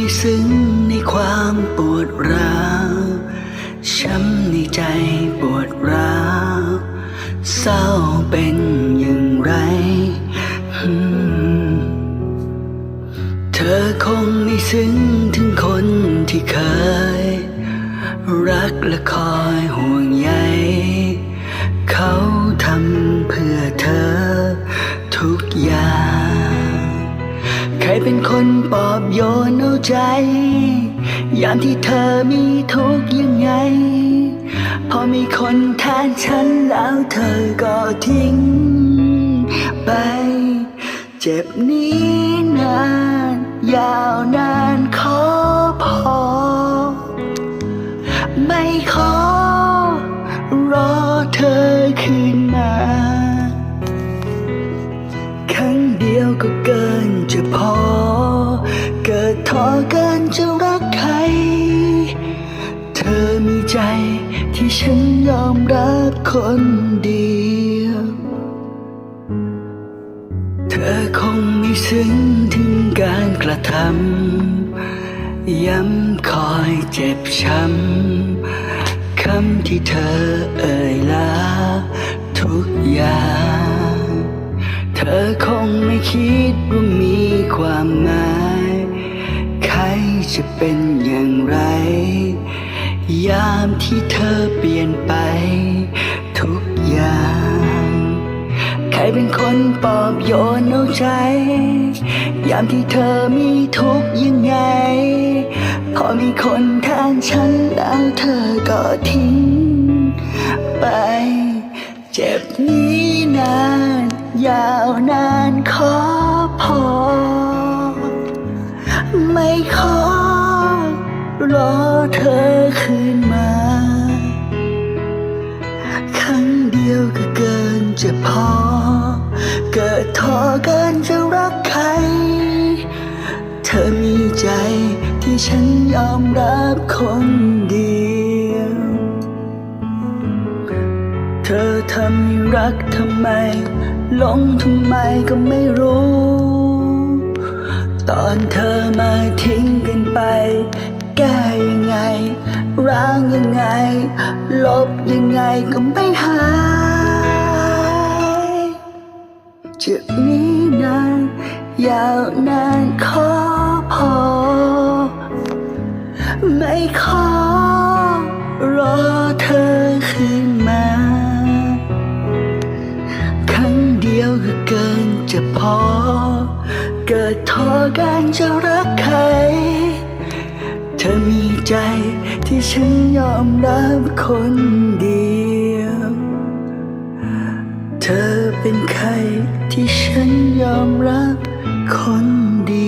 ไม่ซึ้งในความปวดร้าวช้ำในใจปวดร้าวเศร้าเป็นอย่างไร เธอคงไม่ซึ้งถึงคนที่เคย รักและคอยห่วงใย ครเป็นคนปลอบโยนเอาใจ ยามที่เธอมีทุกข์ยังไง พอมีคนแทนฉันแล้วเธอก็ทิ้งไป เจ็บนี้นาน ยาวนานขอพอ ไม่ขอ รอเธอคืนมา เดียวก็เกินจะพอ เกิดท้อเกินจะรักใคร เธอมีใจที่ฉันยอมรับคนเดียว เธอคงไม่ซึ้งถึงการกระทำย้ำคอยเจ็บช้ำคำที่เธอเอ่ยลาทุกอย่าง เธอคงไม่คิดว่ามีความหมาย ใครจะเป็นอย่างไร ยามที่เธอเปลี่ยนไป ทุกอย่าง ใครเป็นคนปลอบโยนเอาใจ ยามที่เธอมีทุกยังไง พอมีคนแทนฉันแล้วเธอก็ทิ้ง ไป เจ็บนี้นาน ยาวนานขอพอ ไม่ขอ รอเธอคืนมา ครั้งเดียวก็เกินจะพอ เกิดท้อเกินจะรักใคร เธอมีใจที่ฉันยอมรับคนเดียว เธอทำให้รักทำไม หลงทำไมก็ไม่รู้ ตอนเธอมาทิ้งกันไป แก้ยังไง ร้างยังไง ลบยังไงก็ไม่หายเจ็บนี้นานยาวนานขอพอ ไม่ขอรอเธอคืน ดียวก็เกินจะพอ เกิดท้อกันจะรักใคร เธอมีใจที่ฉันยอมรับคนเดียว เธอเป็นใครที่ฉันยอมรับคนดี